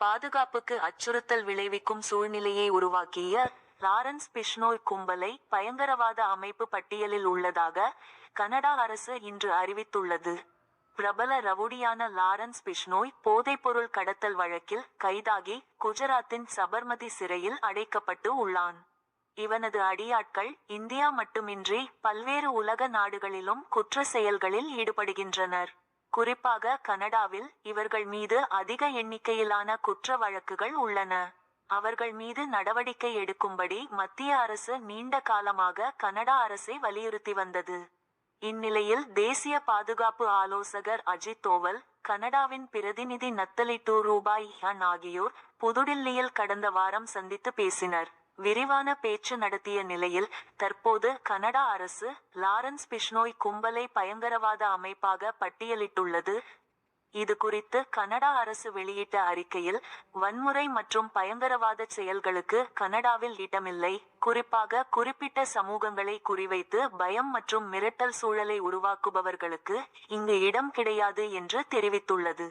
பாதுகாப்புக்கு அச்சுறுத்தல் விளைவிக்கும் சூழ்நிலையை உருவாக்கிய லாரன்ஸ் பிஷ்னோய் கும்பலை பயங்கரவாத அமைப்பு பட்டியலில் உள்ளதாக கனடா அரசு இன்று அறிவித்துள்ளது. பிரபல ரவுடியான லாரன்ஸ் பிஷ்னோய் போதைப்பொருள் கடத்தல் வழக்கில் கைதாகி குஜராத்தின் சபர்மதி சிறையில் அடைக்கப்பட்டு உள்ளான். இவனது அடியாட்கள் இந்தியா மட்டுமின்றி பல்வேறு உலக நாடுகளிலும் குற்ற செயல்களில் ஈடுபடுகின்றனர். குறிப்பாக கனடாவில் இவர்கள் மீது அதிக எண்ணிக்கையிலான குற்ற வழக்குகள் உள்ளன. அவர்கள் மீது நடவடிக்கை எடுக்கும்படி மத்திய அரசு நீண்ட காலமாக கனடா அரசை வலியுறுத்தி வந்தது. இந்நிலையில் தேசிய பாதுகாப்பு ஆலோசகர் அஜித் தோவல் கனடாவின் பிரதிநிதி நத்தலி டூ ரூபாய் ஹன் ஆகியோர் புதுடில்லியில் கடந்த வாரம் சந்தித்து பேசினர். விரிவான பேச்சு நடத்திய நிலையில் தற்போது கனடா அரசு லாரன்ஸ் பிஷ்னோய் கும்பலை பயங்கரவாத அமைப்பாக பட்டியலிட்டுள்ளது. இது குறித்து கனடா அரசு வெளியிட்ட அறிக்கையில் வன்முறை மற்றும் பயங்கரவாத செயல்களுக்கு கனடாவில் இடமில்லை. குறிப்பாக குறிப்பிட்ட சமூகங்களை குறிவைத்து பயம் மற்றும் மிரட்டல் சூழலை உருவாக்குபவர்களுக்கு இங்கு இடம் கிடையாது என்று தெரிவித்துள்ளது.